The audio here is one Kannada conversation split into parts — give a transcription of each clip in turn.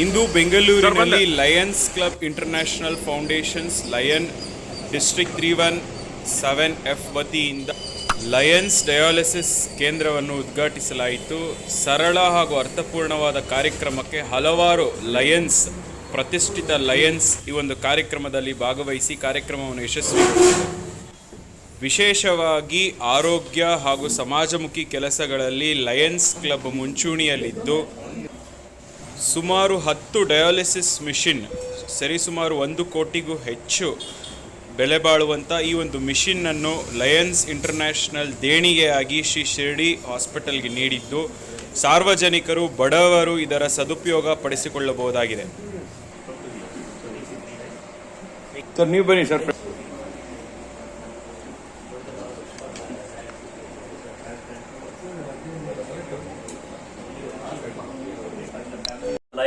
ಇಂದು ಬೆಂಗಳೂರಿನಲ್ಲಿ Lions club international foundations lion district three one seven F ವತಿಯಿಂದ ಲಯನ್ಸ್ ಡಯಾಲಿಸಿಸ್ ಕೇಂದ್ರವನ್ನು ಉದ್ಘಾಟಿಸಲಾಯಿತು. ಸರಳ ಹಾಗೂ ಅರ್ಥಪೂರ್ಣವಾದ ಕಾರ್ಯಕ್ರಮಕ್ಕೆ ಹಲವಾರು ಲಯನ್ಸ್ ಪ್ರತಿಷ್ಠಿತ ಲಯನ್ಸ್ ಈ ಒಂದು ಕಾರ್ಯಕ್ರಮದಲ್ಲಿ ಭಾಗವಹಿಸಿ ಕಾರ್ಯಕ್ರಮವನ್ನು ಯಶಸ್ವಿಗೊಳಿಸಿದರು ವಿಶೇಷವಾಗಿ ಆರೋಗ್ಯ ಹಾಗೂ ಸಮಾಜಮುಖಿ ಕೆಲಸಗಳಲ್ಲಿ ಲಯನ್ಸ್ ಕ್ಲಬ್ ಮುಂಚೂಣಿಯಲ್ಲಿದ್ದು ಸುಮಾರು ಹತ್ತು ಡಯಾಲಿಸಿಸ್ ಮಿಷಿನ್ ಸರಿಸುಮಾರು ಒಂದು ಕೋಟಿಗೂ ಹೆಚ್ಚು ಬೆಲೆ ಬಾಳುವಂಥ ಈ ಒಂದು ಮಿಷಿನ್ನನ್ನು ಲಯನ್ಸ್ ಇಂಟರ್ನ್ಯಾಷನಲ್ ದೇಣಿಗೆಯಾಗಿ ಶ್ರೀ ಶಿರಡಿ ಹಾಸ್ಪಿಟಲ್ಗೆ ನೀಡಿದ್ದು. ಸಾರ್ವಜನಿಕರು, ಬಡವರು ಇದರ ಸದುಪಯೋಗ ಪಡಿಸಿಕೊಳ್ಳಬಹುದಾಗಿದೆ. ಸರ್, ನೀವು ಬನ್ನಿ ಸರ್.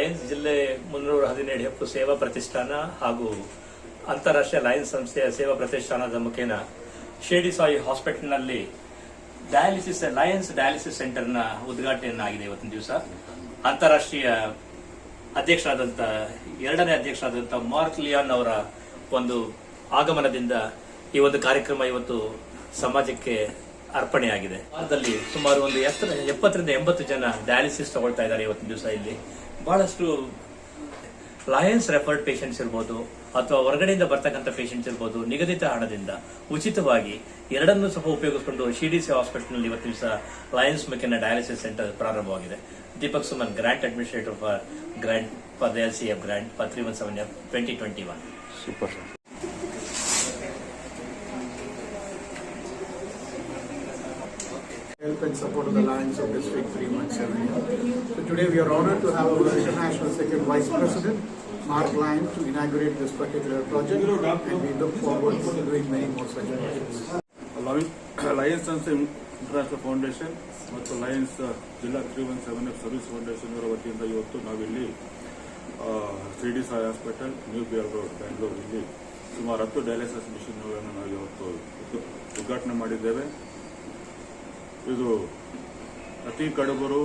ಲಯನ್ಸ್ ಜಿಲ್ಲೆ ಮುನ್ನೂರ ಹದಿನೇಳು ಹೆಪ್ಪು ಸೇವಾ ಪ್ರತಿಷ್ಠಾನ ಹಾಗೂ ಅಂತಾರಾಷ್ಟ್ರೀಯ ಲಯನ್ಸ್ ಸಂಸ್ಥೆಯ ಸೇವಾ ಪ್ರತಿಷ್ಠಾನದ ಮುಖೇನ ಶಿರ್ಡಿ ಸಾಯಿ ಹಾಸ್ಪಿಟಲ್ನಲ್ಲಿ ಡಯಾಲಿಸಿಸ್ ಲಯನ್ಸ್ ಡಯಾಲಿಸಿಸ್ ಸೆಂಟರ್ನ ಉದ್ಘಾಟನೆಯಾಗಿದೆ ಇವತ್ತಿನ ದಿವಸ. ಅಂತಾರಾಷ್ಟ್ರೀಯ ಅಧ್ಯಕ್ಷರಾದಂಥ, ಎರಡನೇ ಅಧ್ಯಕ್ಷರಾದಂಥ ಮಾರ್ಕ್ ಲಿಯಾನ್ ಅವರ ಒಂದು ಆಗಮನದಿಂದ ಈ ಒಂದು ಕಾರ್ಯಕ್ರಮ ಇವತ್ತು ಸಮಾಜಕ್ಕೆ ಅರ್ಪಣೆಯಾಗಿದೆ. ಭಾರತದಲ್ಲಿ ಸುಮಾರು ಒಂದು ಎತ್ತರ, ಎಪ್ಪತ್ತರಿಂದ ಎಂಬತ್ತು ಜನ ಡಯಾಲಿಸಿಸ್ ತಗೊಳ್ತಾ ಇದ್ದಾರೆ ಇವತ್ತಿನ ದಿವಸ ಇಲ್ಲಿ. ಬಹಳಷ್ಟು ಲಯನ್ಸ್ ರೆಫರ್ಡ್ ಪೇಷಂಟ್ಸ್ ಇರ್ಬೋದು, ಅಥವಾ ಹೊರಗಡೆಯಿಂದ ಬರ್ತಕ್ಕಂಥ ಪೇಷಂಟ್ಸ್ ಇರ್ಬೋದು, ನಿಗದಿತ ಹಣದಿಂದ ಉಚಿತವಾಗಿ ಎರಡನ್ನೂ ಸಹ ಉಪಯೋಗಿಸಿಕೊಂಡು ಸಿ ಹಾಸ್ಪಿಟಲ್ನಲ್ಲಿ ಇವತ್ತು ದಿವಸ ಲಯನ್ಸ್ ಮೆಕೆನ ಡಯಾಲಿಸಿಸ್ ಸೆಂಟರ್ ಪ್ರಾರಂಭವಾಗಿದೆ. Deepak Suman grant administrator for grant for L C F grant for three one seven F twenty twenty one super and support of the Lions of District 317. So today we are honored to have our International Second Vice President, Mark Lyon, to inaugurate this particular project and we look forward to doing many more such projects. Alliance Lions International foundation ಮತ್ತು ಲಯನ್ಸ್ ಜಿಲ್ಲಾ three one seven F service foundation ಅವರ ವತಿಯಿಂದ ಇವತ್ತು ನಾವಿಲ್ಲಿ C D Sai hospital new beer road Bangalore ಇಲ್ಲಿ ಸುಮಾರು ಹತ್ತು ಡಯಾಲಿಸಿಸ್ ಮಿಷನ್ಗಳನ್ನು ನಾವು ಇವತ್ತು ಉದ್ಘಾಟನೆ ಮಾಡಿದ್ದೇವೆ ಇದು ಅತಿ ಕಡುಬರು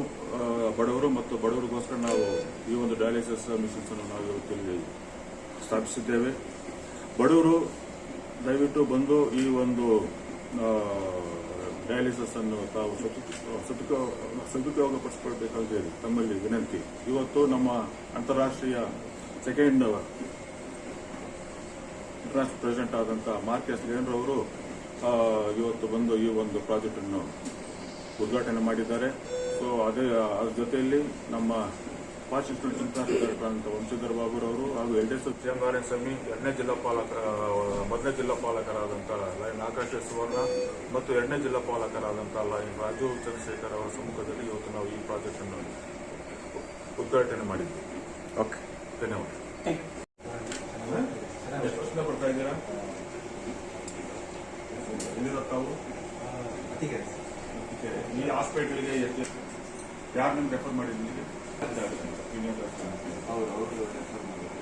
ಬಡವರು ಮತ್ತು ಬಡವರಿಗೋಸ್ಕರ ನಾವು ಈ ಒಂದು ಡಯಾಲಿಸಿಸ್ ಮಿಷನ್ಸ್ ಅನ್ನು ನಾವು ಇವತ್ತು ಇಲ್ಲಿ ಸ್ಥಾಪಿಸಿದ್ದೇವೆ. ಬಡವರು ದಯವಿಟ್ಟು ಬಂದು ಈ ಒಂದು ಡಯಾಲಿಸಿಸ್ ಅನ್ನು ತಾವು ಸದುಪ- ಸದುಪ- ಸದುಪಯೋಗಪಡಿಸಿಕೊಳ್ಬೇಕಾಗಿ ತಮ್ಮಲ್ಲಿ ವಿನಂತಿ. ಇವತ್ತು ನಮ್ಮ ಅಂತಾರಾಷ್ಟ್ರೀಯ ಸೆಕೆಂಡ್ ಇಂಟರ್ನ್ಯಾಷನಲ್ ಪ್ರೆಸಿಡೆಂಟ್ ಆದಂಥ ಮಾರ್ಕೆಸ್ ಲೇನ್ ಇವತ್ತು ಬಂದು ಈ ಒಂದು ಪ್ರಾಜೆಕ್ಟ್ ಅನ್ನು ಉದ್ಘಾಟನೆ ಮಾಡಿದ್ದಾರೆ. ಸೊ ಅದೇ ಅದ್ರ ಜೊತೆಯಲ್ಲಿ ನಮ್ಮ ಫಾಸ್ಟ್ ವಂಶಧರ್ ಅಂತ ವಂಶಧರ್ ಬಾಬುರವರು ಹಾಗೂ L D S Narayana Swamy ಎರಡನೇ ಜಿಲ್ಲಾ ಪಾಲಕರ ಮೊದಲನೇ ಜಿಲ್ಲಾ ಪಾಲಕರಾದಂಥ ಲೈನ್ ಆಕಾಶ ಸುವರ್ಣ ಮತ್ತು ಎರಡನೇ ಜಿಲ್ಲಾ ಪಾಲಕರಾದಂಥ ಲೈನ್ ರಾಜು ಚಂದ್ರಶೇಖರ್ ಅವರ ಸಮ್ಮುಖದಲ್ಲಿ ಇವತ್ತು ನಾವು ಈ ಪ್ರಾಜೆಕ್ಟ್ ಅನ್ನು ಉದ್ಘಾಟನೆ ಮಾಡಿದ್ವಿ. ಓಕೆ ಧನ್ಯವಾದ. ಎಷ್ಟು ಪ್ರಶ್ನೆ ಬರ್ತಾ ಇದ್ದೀರಾ? ಎಲ್ಲಿರೋ ತಾವು. ಈ ಹಾಸ್ಪಿಟಲ್ಗೆ ಯಾರು ನಿಮ್ಗೆ ರೆಫರ್ ಮಾಡಿದ್ರು ಹೌದು ಅವ್ರಿಗೆ ರೆಫರ್ ಮಾಡಿದ್ರು.